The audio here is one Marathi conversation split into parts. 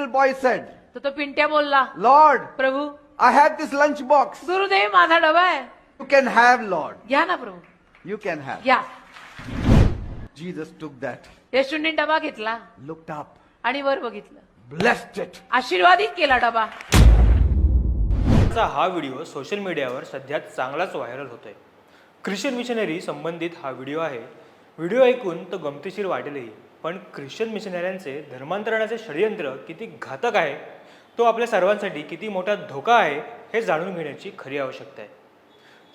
little boy said, तर तो पिंट्या बोलला Lord, Prabhu I had this lunch box. Gurudev माझा डबा आहे You can have, Lord. घ्या ना प्रभू You can have. घ्या Jesus took that, येशूंनी डबा घेतला looked up, आणि वर बघितलं blessed it. आशीर्वादित केला डबा चा हा व्हिडिओ सोशल मीडियावर सध्या चांगलाच व्हायरल होतोय ख्रिश्चन मिशनरी संबंधित हा व्हिडिओ आहे व्हिडिओ ऐकून तो गमतीशीर वाटेलही पण ख्रिश्चन मिशनऱ्यांचे धर्मांतरणाचे षडयंत्र किती घातक आहे तो आपल्या सर्वांसाठी किती मोठा धोका आहे हे जाणून घेण्याची खरी आवश्यकता आहे.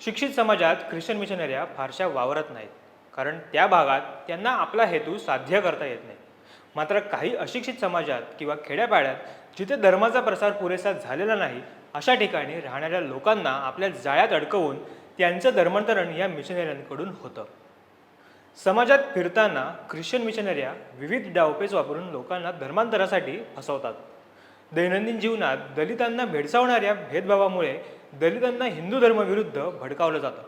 शिक्षित समाजात ख्रिश्चन मिशनऱ्या फारशा वावरत नाहीत कारण त्या भागात त्यांना आपला हेतू साध्य करता येत नाही. मात्र काही अशिक्षित समाजात किंवा खेड्यापाड्यात जिथे धर्माचा प्रसार पुरेसा झालेला नाही अशा ठिकाणी राहणाऱ्या लोकांना आपल्या जाळ्यात अडकवून त्यांचं धर्मांतरण या मिशनऱ्यांकडून होतं. समाजात फिरताना ख्रिश्चन मिशनऱ्या विविध डावपेच वापरून लोकांना धर्मांतरासाठी फसवतात. दैनंदिन जीवनात दलितांना भेडसावणाऱ्या भेदभावामुळे दलितांना हिंदू धर्माविरुद्ध भडकावलं जातं.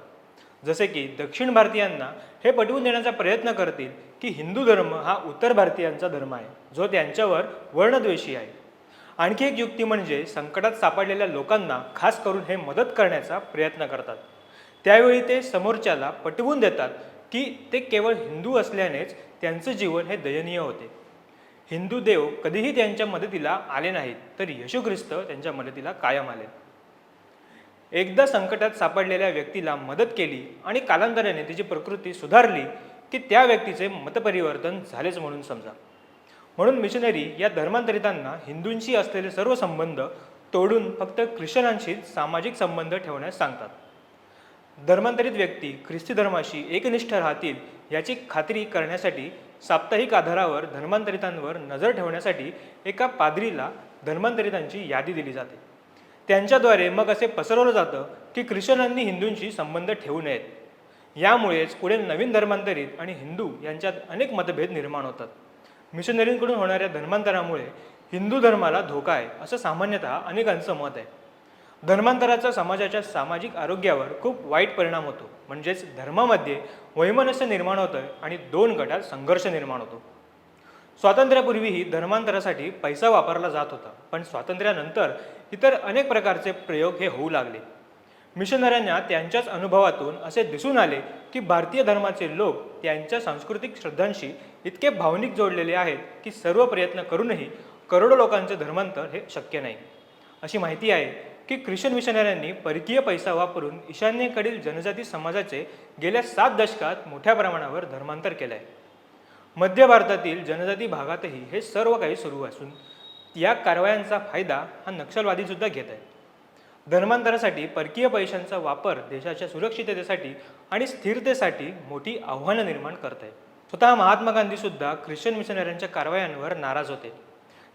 जसे की दक्षिण भारतीयांना हे पटवून देण्याचा प्रयत्न करतील की हिंदू धर्म हा उत्तर भारतीयांचा धर्म आहे जो त्यांच्यावर वर्णद्वेषी आहे. आणखी एक युक्ती म्हणजे संकटात सापडलेल्या लोकांना खास करून हे मदत करण्याचा प्रयत्न करतात. त्यावेळी ते समोरच्याला पटवून देतात की ते केवळ हिंदू असल्यानेच त्यांचं जीवन हे दयनीय होते. हिंदू देव कधीही त्यांच्या मदतीला आले नाहीत तर येशू ख्रिस्त त्यांच्या मदतीला कायम आले. एकदा संकटात सापडलेल्या व्यक्तीला मदत केली आणि कालांतराने तिची प्रकृती सुधारली की त्या व्यक्तीचे मतपरिवर्तन झालेच म्हणून समजा. म्हणून मिशनरी या धर्मांतरितांना हिंदूंशी असलेले सर्व संबंध तोडून फक्त ख्रिश्चनांशी सामाजिक संबंध ठेवण्यास सांगतात. धर्मांतरित व्यक्ती ख्रिस्ती धर्माशी एकनिष्ठ राहतील याची खात्री करण्यासाठी साप्ताहिक आधारावर धर्मांतरितांवर नजर ठेवण्यासाठी एका पादरीला धर्मांतरितांची यादी दिली जाते. त्यांच्याद्वारे मग असे पसरवलं जातं की ख्रिश्चनांनी हिंदूंशी संबंध ठेवू नयेत. यामुळेच पुढे नवीन धर्मांतरित आणि हिंदू यांच्यात अनेक मतभेद निर्माण होतात. मिशनरींकडून होणाऱ्या धर्मांतरामुळे हिंदू धर्माला धोका आहे असं सामान्यतः अनेकांचं मत आहे. धर्मांतराचा समाजाच्या सामाजिक आरोग्यावर खूप वाईट परिणाम होतो. म्हणजेच धर्मामध्ये वैमनस्य निर्माण होतं आणि दोन गटात संघर्ष निर्माण होतो. स्वातंत्र्यापूर्वीही धर्मांतरासाठी पैसा वापरला जात होता पण स्वातंत्र्यानंतर इतर अनेक प्रकारचे प्रयोग हे होऊ लागले. मिशनऱ्यांना त्यांच्याच अनुभवातून असे दिसून आले की भारतीय धर्माचे लोक त्यांच्या सांस्कृतिक श्रद्धांशी इतके भावनिक जोडलेले आहेत की सर्व प्रयत्न करूनही करोडो लोकांचे धर्मांतर हे शक्य नाही. अशी माहिती आहे की ख्रिश्चन मिशनऱ्यांनी परकीय पैसा वापरून ईशान्येकडील जनजाती समाजाचे गेल्या सात दशकात मोठ्या प्रमाणावर धर्मांतर केलं आहे मध्य भारतातील जनजाती भागातही हे सर्व काही सुरू असून या कारवायांचा फायदा हा नक्षलवादीसुद्धा घेत आहे. धर्मांतरासाठी परकीय पैशांचा वापर देशाच्या सुरक्षिततेसाठी आणि स्थिरतेसाठी मोठी आव्हानं निर्माण करत आहे. स्वतः महात्मा गांधीसुद्धा ख्रिश्चन मिशनऱ्यांच्या कारवायांवर नाराज होते.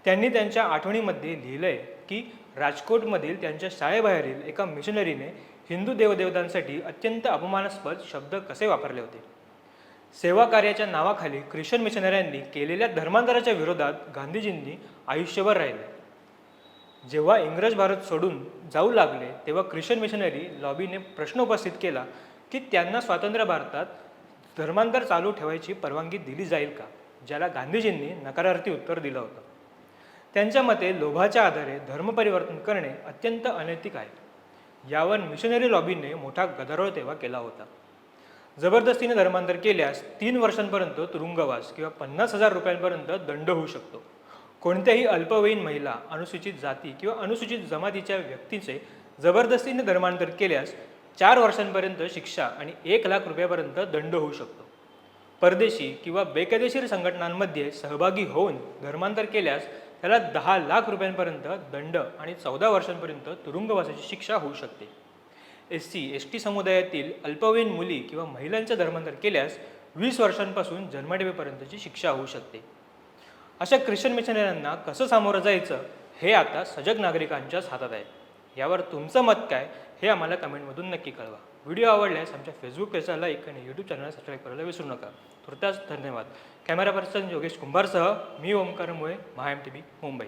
त्यांनी त्यांच्या आठवणीमध्ये लिहिलंय की राजकोटमधील त्यांच्या शाळेबाहेरील एका मिशनरीने हिंदू देवदेवतांसाठी अत्यंत अपमानास्पद शब्द कसे वापरले होते? सेवा कार्याच्या नावाखाली ख्रिश्चन मिशनऱ्यांनी केलेल्या धर्मांतराच्या विरोधात गांधीजींनी आयुष्यभर राहिले. जेव्हा इंग्रज भारत सोडून जाऊ लागले तेव्हा ख्रिश्चन मिशनरी लॉबीने प्रश्न उपस्थित केला की त्यांना स्वातंत्र्य भारतात धर्मांतर चालू ठेवायची परवानगी दिली जाईल का? ज्याला गांधीजींनी नकारार्थी उत्तर दिलं होतं. त्यांच्या मते लोभाच्या आधारे धर्मपरिवर्तन करणे अत्यंत अनैतिक आहे. यावर मिशनरी लॉबीने मोठा गदारोळ तेव्हा केला होता. जबरदस्तीने धर्मांतर केल्यास तीन वर्षांपर्यंत तुरुंगवास किंवा पन्नास हजार रुपयांपर्यंत दंड होऊ शकतो. कोणत्याही अल्पवयीन महिला अनुसूचित जाती किंवा अनुसूचित जमातीच्या व्यक्तीचे जबरदस्तीने धर्मांतर केल्यास चार वर्षांपर्यंत शिक्षा आणि एक लाख रुपयापर्यंत दंड होऊ शकतो. परदेशी किंवा बेकायदेशीर संघटनांमध्ये सहभागी होऊन धर्मांतर केल्यास त्याला दहा लाख रुपयांपर्यंत दंड आणि चौदा वर्षांपर्यंत तुरुंगवासाची शिक्षा होऊ शकते. एस सी एस टी समुदायातील अल्पवयीन मुली किंवा महिलांचे धर्मांतर केल्यास वीस वर्षांपासून जन्मठेपेपर्यंतची शिक्षा होऊ शकते. अशा ख्रिश्चन मिशनऱ्यांना कसं सामोरं जायचं हे आता सजग नागरिकांच्याच हातात आहे. यावर तुमचं मत काय हे आम्हाला कमेंटमधून नक्की कळवा. व्हिडिओ आवडल्यास आमच्या फेसबुक पेजला लाईक आणि यूट्यूब चॅनल सबस्क्राईब करायला विसरू नका. तुर्तास धन्यवाद. कॅमेरा पर्सन योगेश कुंभारसह मी Omkar Mule Maha M T V Mumbai